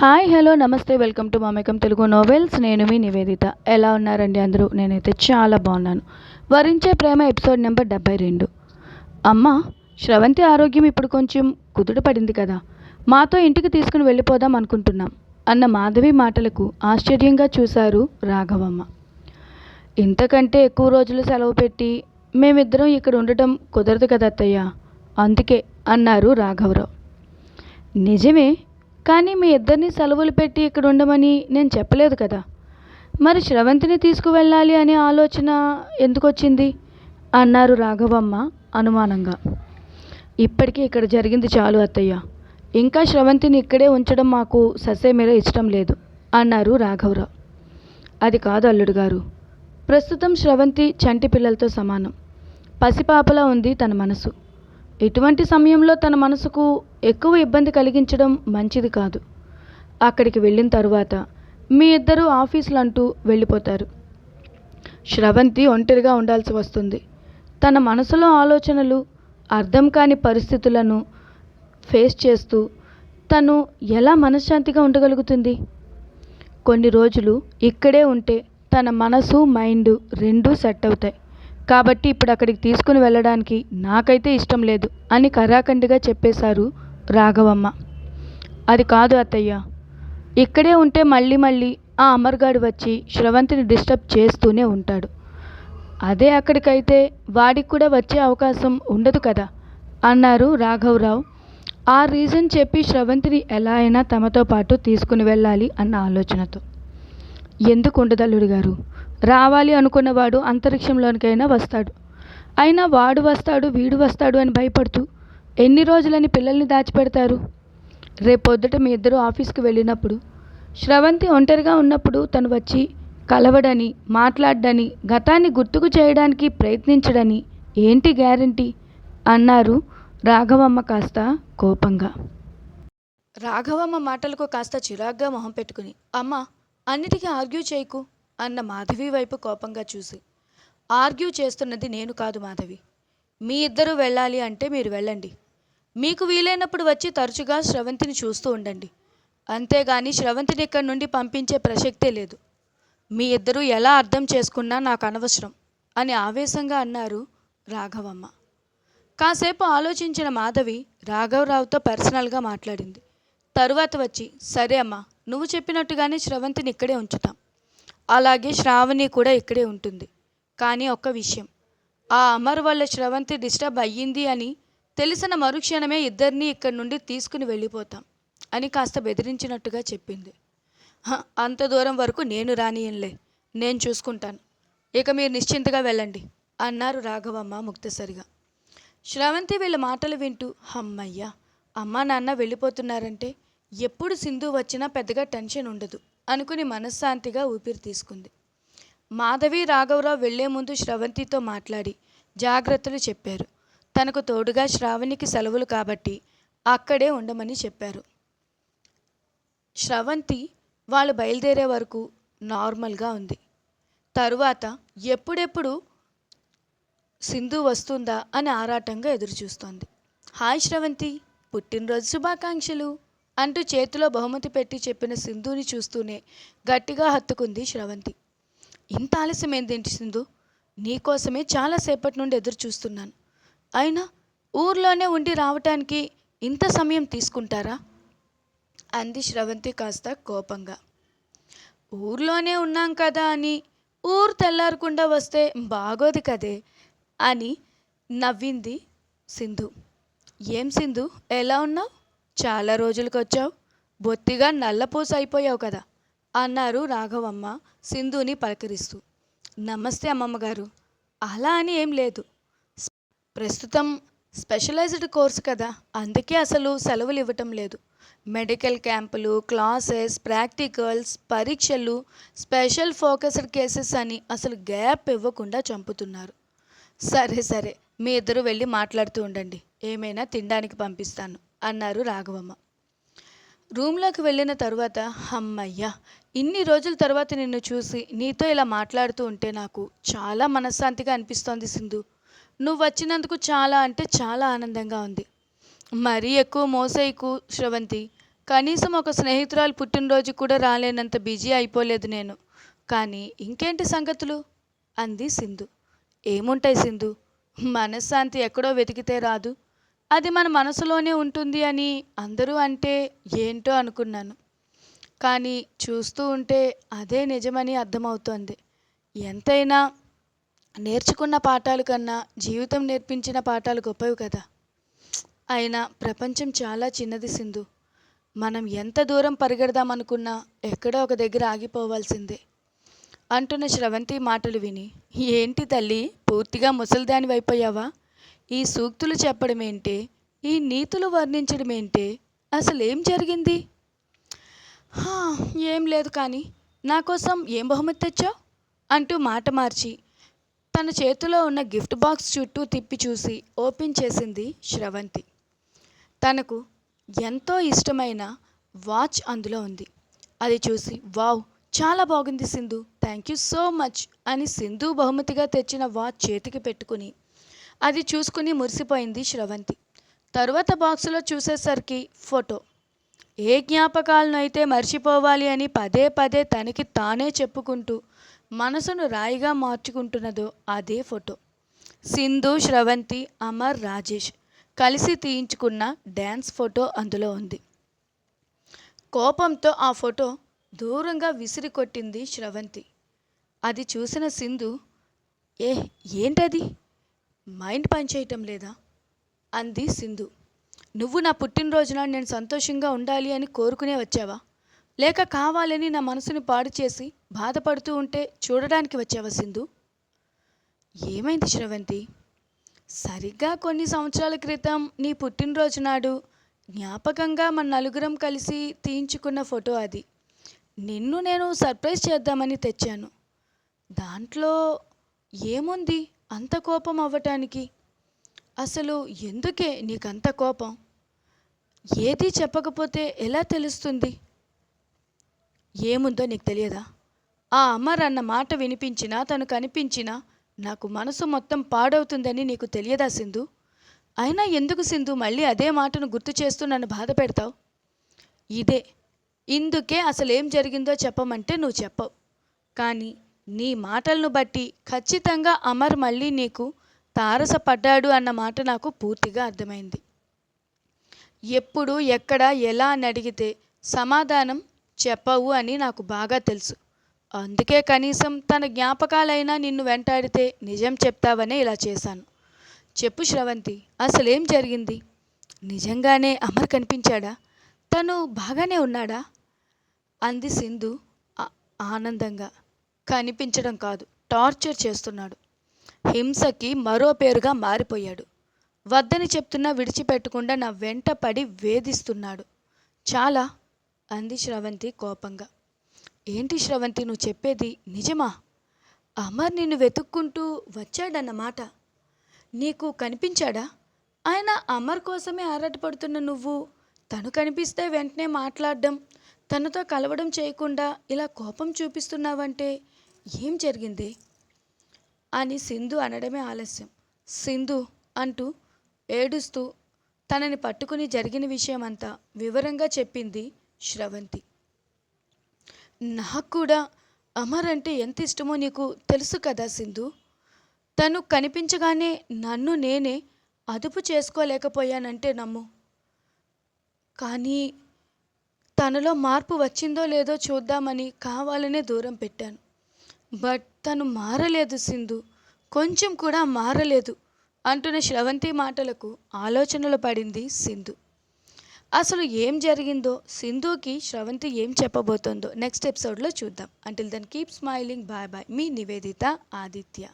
Hi hello నమస్తే welcome to Mamekam Telugu novels. నేను మీ నివేదిత. ఎలా ఉన్నారండి అందరూ? నేనైతే చాలా బాగున్నాను. వరించే ప్రేమ ఎపిసోడ్ నెంబర్ డెబ్బై రెండు. అమ్మ శ్రవంతి ఆరోగ్యం ఇప్పుడు కొంచెం కుదుట పడింది కదా. మాతో ఇంటికి తీసుకుని వెళ్ళిపోదాం అనుకుంటున్నాం. అన్న మాధవి మాటలకు ఆశ్చర్యంగా చూశారు రాఘవమ్మ. ఇంతకంటే ఎక్కువ రోజులు సెలవు పెట్టి మేమిద్దరం ఇక్కడ ఉండటం కుదరదు కదా అత్తయ్య. అందుకే అన్నారు రాఘవరావు. నిజమే కానీ మీ ఇద్దరిని సెలవులు పెట్టి ఇక్కడ ఉండమని నేను చెప్పలేదు కదా. మరి శ్రవంతిని తీసుకువెళ్ళాలి అనే ఆలోచన ఎందుకు వచ్చింది అన్నారు రాఘవమ్మ అనుమానంగా. ఇప్పటికీ ఇక్కడ జరిగింది చాలు అత్తయ్య. ఇంకా శ్రవంతిని ఇక్కడే ఉంచడం మాకు ససేమిర ఇష్టం లేదు అన్నారు రాఘవరావు. అది కాదు అల్లుడు గారు. ప్రస్తుతం శ్రవంతి చంటి పిల్లలతో సమానం. పసిపాపలా ఉంది తన మనసు. ఇటువంటి సమయంలో తన మనసుకు ఎక్కువ ఇబ్బంది కలిగించడం మంచిది కాదు. అక్కడికి వెళ్ళిన తరువాత మీ ఇద్దరు ఆఫీసులు అంటూ వెళ్ళిపోతారు. శ్రవంతి ఒంటరిగా ఉండాల్సి వస్తుంది. తన మనసులో ఆలోచనలు అర్థం కాని పరిస్థితులను ఫేస్ చేస్తూ తను ఎలా మనశ్శాంతిగా ఉండగలుగుతుంది? కొన్ని రోజులు ఇక్కడే ఉంటే తన మనసు మైండ్ రెండూ సెట్ అవుతాయి. కాబట్టి ఇప్పుడు అక్కడికి తీసుకుని వెళ్ళడానికి నాకైతే ఇష్టం లేదు అని కరాఖండిగా చెప్పేశారు రాఘవమ్మ. అది కాదు అత్తయ్య. ఇక్కడే ఉంటే మళ్ళీ మళ్ళీ ఆ అమర్గాడు వచ్చి శ్రవంతిని డిస్టర్బ్ చేస్తూనే ఉంటాడు. అదే అక్కడికైతే వాడికి కూడా వచ్చే అవకాశం ఉండదు కదా? అన్నారు రాఘవరావు. ఆ రీజన్ చెప్పి శ్రవంతిని ఎలా అయినా తమతో పాటు తీసుకుని వెళ్ళాలి అన్న ఆలోచనతో. ఎందుకు ఉండదల్లుడు గారు? రావాలి అనుకున్నవాడు అంతరిక్షంలోనికైనా వస్తాడు. అయినా వాడు వస్తాడు వీడు వస్తాడు అని భయపడుతూ ఎన్ని రోజులని పిల్లల్ని దాచిపెడతారు? రేపొద్దుట మీ ఇద్దరు ఆఫీస్కి వెళ్ళినప్పుడు. శ్రవంతి ఒంటరిగా ఉన్నప్పుడు తను వచ్చి కలవడని మాట్లాడ్డని గతాన్ని గుర్తుకు చేయడానికి ప్రయత్నించడని ఏంటి గ్యారంటీ? అన్నారు రాఘవమ్మ కాస్త కోపంగా. రాఘవమ్మ మాటలకు కాస్త చిరాగ్గా మొహం పెట్టుకుని అమ్మ అన్నిటికీ ఆర్గ్యూ చేయకు అన్న మాధవి వైపు కోపంగా చూసి ఆర్గ్యూ చేస్తున్నది నేను కాదు మాధవి. మీ ఇద్దరు వెళ్ళాలి అంటే మీరు వెళ్ళండి. మీకు వీలైనప్పుడు వచ్చి తరచుగా శ్రవంతిని చూస్తూ ఉండండి. అంతేగాని శ్రవంతిని ఇక్కడి నుండి పంపించే ప్రసక్తే లేదు. మీ ఇద్దరూ ఎలా అర్థం చేసుకున్నా నాకు అనవసరం అని ఆవేశంగా అన్నారు రాఘవమ్మ. కాసేపు ఆలోచించిన మాధవి రాఘవరావుతో పర్సనల్గా మాట్లాడింది. తరువాత వచ్చి సరే అమ్మా నువ్వు చెప్పినట్టుగానే శ్రవంతిని ఇక్కడే ఉంచుతాం. అలాగే శ్రావణి కూడా ఇక్కడే ఉంటుంది. కానీ ఒక్క విషయం ఆ అమర్ వల్ల శ్రవంతి డిస్టర్బ్ అయ్యింది అని తెలిసిన మరుక్షణమే ఇద్దరిని ఇక్కడి నుండి తీసుకుని వెళ్ళిపోతాం అని కాస్త బెదిరించినట్టుగా చెప్పింది. "హ, అంత దూరం వరకు నేను రానియంలే నేను చూసుకుంటాను. ఇక మీరు నిశ్చింతగా వెళ్ళండి అన్నారు రాఘవమ్మ ముక్తసరిగా. శ్రవంతి వీళ్ళ మాటలు వింటూ అమ్మయ్యా అమ్మా నాన్న వెళ్ళిపోతున్నారంటే ఎప్పుడు సింధు వచ్చినా పెద్దగా టెన్షన్ ఉండదు అనుకుని మనశ్శాంతిగా ఊపిరి తీసుకుంది. మాధవి రాఘవరావు వెళ్ళే ముందు శ్రవంతితో మాట్లాడి జాగ్రత్తలు చెప్పారు. తనకు తోడుగా శ్రావణికి సెలవులు కాబట్టి అక్కడే ఉండమని చెప్పారు. శ్రవంతి వాళ్ళు బయలుదేరే వరకు నార్మల్గా ఉంది. తరువాత ఎప్పుడెప్పుడు సింధు వస్తుందా అని ఆరాటంగా ఎదురుచూస్తోంది. హాయ్ శ్రవంతి పుట్టినరోజు శుభాకాంక్షలు అంటూ చేతిలో బహుమతి పెట్టి చెప్పిన సింధుని చూస్తూనే గట్టిగా హత్తుకుంది శ్రవంతి. ఇంత ఆలస్యం ఏంటి సింధు? నీకోసమే చాలాసేపటి నుండి ఎదురు చూస్తున్నాను. అయినా ఊర్లోనే ఉండి రావటానికి ఇంత సమయం తీసుకుంటారా? అంది శ్రవంతి కాస్త కోపంగా. ఊర్లోనే ఉన్నాం కదా అని ఊరు తెల్లారకుండా వస్తే బాగోదు కదే అని నవ్వింది సింధు. ఏం సింధు? ఎలా ఉన్నావు? చాలా రోజులకు వచ్చావు బొత్తిగా నల్లపూస అయిపోయావు కదా. అన్నారు రాఘవమ్మ సింధుని పలకరిస్తూ. నమస్తే అమ్మమ్మ గారు అలా అని ఏం లేదు. ప్రస్తుతం స్పెషలైజ్డ్ కోర్స్ కదా. అందుకే అసలు సెలవులు ఇవ్వటం లేదు. మెడికల్ క్యాంపులు క్లాసెస్ ప్రాక్టికల్స్ పరీక్షలు స్పెషల్ ఫోకస్డ్ కేసెస్ అని అసలు గ్యాప్ ఇవ్వకుండా చంపుతున్నారు. సరే సరే. మీ ఇద్దరు వెళ్ళి మాట్లాడుతూ ఉండండి. ఏమైనా తినడానికి పంపిస్తాను అన్నారు రాఘవమ్మ. రూమ్లోకి వెళ్ళిన తర్వాత అమ్మయ్యా ఇన్ని రోజుల తర్వాత నిన్ను చూసి నీతో ఇలా మాట్లాడుతూ ఉంటే నాకు చాలా మనశ్శాంతిగా అనిపిస్తోంది సింధు. నువ్వు వచ్చినందుకు చాలా అంటే చాలా ఆనందంగా ఉంది. మరీ ఎక్కువ మోసేయకు శ్రవంతి. కనీసం ఒక స్నేహితురాలు పుట్టినరోజు కూడా రాలేనంత బిజీ అయిపోలేదు నేను. కానీ ఇంకేంటి సంగతులు? అంది సింధు. ఏముంటాయి సింధు? మనశ్శాంతి ఎక్కడో వెతికితే రాదు. అది మన మనసులోనే ఉంటుంది అని అందరూ అంటే ఏంటో అనుకున్నాను. కానీ చూస్తూ ఉంటే అదే నిజమని అర్థమవుతోంది. ఎంతైనా నేర్చుకున్న పాఠాలు కన్నా జీవితం నేర్పించిన పాఠాలు గొప్పవి కదా. అయినా ప్రపంచం చాలా చిన్నది సింధు. మనం ఎంత దూరం పరిగెడదామనుకున్నా ఎక్కడో ఒక దగ్గర ఆగిపోవాల్సిందే. అంటున్న శ్రవంతి మాటలు విని ఏంటి తల్లి పూర్తిగా ముసలిదాని అయిపోయావా ఈ సూక్తులు చెప్పడం ఏంటి ఈ నీతులు వర్ణించడం ఏంటి అసలు ఏం జరిగింది? "హా, ఏం లేదు కానీ నా కోసం ఏం బహుమతి తెచ్చావు? అంటూ మాట మార్చి తన చేతిలో ఉన్న గిఫ్ట్ బాక్స్ చుట్టూ తిప్పి చూసి ఓపెన్ చేసింది శ్రవంతి. తనకు ఎంతో ఇష్టమైన వాచ్ అందులో ఉంది. అది చూసి వావ్ చాలా బాగుంది Sindhu thank you so much అని సింధు బహుమతిగా తెచ్చిన వాచ్ చేతికి పెట్టుకుని అది చూసుకుని మురిసిపోయింది శ్రవంతి. తరువాత బాక్సులో చూసేసరికి ఫోటో ఏ జ్ఞాపకాలను అయితే మర్చిపోవాలి అని పదే పదే తనకి తానే చెప్పుకుంటూ మనసును రాయిగా మార్చుకుంటున్నదో అదే ఫోటో సింధు శ్రవంతి అమర్ రాజేష్ కలిసి తీయించుకున్న డ్యాన్స్ ఫోటో అందులో ఉంది. కోపంతో ఆ ఫోటో దూరంగా విసిరి కొట్టింది శ్రవంతి. అది చూసిన సింధు ఏ ఏంటది? మైండ్ పనిచేయటం లేదా? అంది సింధు. నువ్వు నా పుట్టినరోజున నేను సంతోషంగా ఉండాలి అని కోరుకునే వచ్చావా? లేక కావాలని నా మనసుని పాడు చేసి బాధపడుతూ ఉంటే చూడడానికి వచ్చావా సింధు? ఏమైంది శ్రవంతి? సరిగ్గా కొన్ని సంవత్సరాల క్రితం నీ పుట్టినరోజు నాడు జ్ఞాపకంగా మన నలుగురం కలిసి తీయించుకున్న ఫోటో అది. నిన్ను నేను సర్ప్రైజ్ చేద్దామని తెచ్చాను. దాంట్లో ఏముంది? అంత కోపం అవ్వటానికి? అసలు ఎందుకే నీకంత కోపం? ఏది చెప్పకపోతే ఎలా తెలుస్తుంది? ఏముందో నీకు తెలియదా? ఆ అమర్ అన్న మాట వినిపించినా తను కనిపించినా నాకు మనసు మొత్తం పాడవుతుందని నీకు తెలియదా సింధు? అయినా ఎందుకు సింధు మళ్ళీ అదే మాటను గుర్తు చేస్తూ నన్ను బాధ పెడతావు? ఇదే. ఇందుకే అసలు ఏం జరిగిందో చెప్పమంటే నువ్వు చెప్పవు. కానీ నీ మాటలను బట్టి ఖచ్చితంగా అమర్ మళ్ళీ నీకు తారసపడ్డాడు అన్న మాట నాకు పూర్తిగా అర్థమైంది. ఎప్పుడు ఎక్కడ ఎలా అని అడిగితే సమాధానం చెప్పవు అని నాకు బాగా తెలుసు. అందుకే కనీసం తన జ్ఞాపకాలైనా నిన్ను వెంటాడితే నిజం చెప్తావనే ఇలా చేశాను. చెప్పు శ్రవంతి అసలేం జరిగింది? నిజంగానే అమర్ కనిపించాడా? తను బాగానే ఉన్నాడా? అంది సింధు ఆనందంగా. కనిపించడం కాదు. టార్చర్ చేస్తున్నాడు. హింసకి మరో పేరుగా మారిపోయాడు. వద్దని చెప్తున్నా విడిచిపెట్టకుండా నా వెంట పడి వేధిస్తున్నాడు. చాలా అంది శ్రవంతి కోపంగా. ఏంటి శ్రవంతి నువ్వు చెప్పేది నిజమా? అమర్ నిన్ను వెతుక్కుంటూ వచ్చాడన్నమాట. నీకు కనిపించాడా? ఆయన అమర్ కోసమే ఆరాటపడుతున్న నువ్వు. తను కనిపిస్తే వెంటనే మాట్లాడడం తనతో కలవడం చేయకుండా ఇలా కోపం చూపిస్తున్నావంటే ఏం జరిగింది? అని సింధు అనడమే ఆలస్యం. సింధు అంటూ ఏడుస్తూ తనని పట్టుకుని జరిగిన విషయమంతా వివరంగా చెప్పింది శ్రవంతి. నాకు కూడా అమర్ అంటే ఎంత ఇష్టమో నీకు తెలుసు కదా సింధు. తను కనిపించగానే నన్ను నేనే అదుపు చేసుకోలేకపోయానంటే నమ్ము. కానీ తనలో మార్పు వచ్చిందో లేదో చూద్దామని కావాలనే దూరం పెట్టాను. బట్ తను మారలేదు సింధు. కొంచెం కూడా మారలేదు అంటున్న శ్రవంతి మాటలకు ఆలోచనలు పడింది సింధు. అసలు ఏం జరిగిందో సింధుకి శ్రవంతి ఏం చెప్పబోతోందో నెక్స్ట్ ఎపిసోడ్లో చూద్దాం. Until then keep smiling bye bye మీ నివేదిత ఆదిత్య.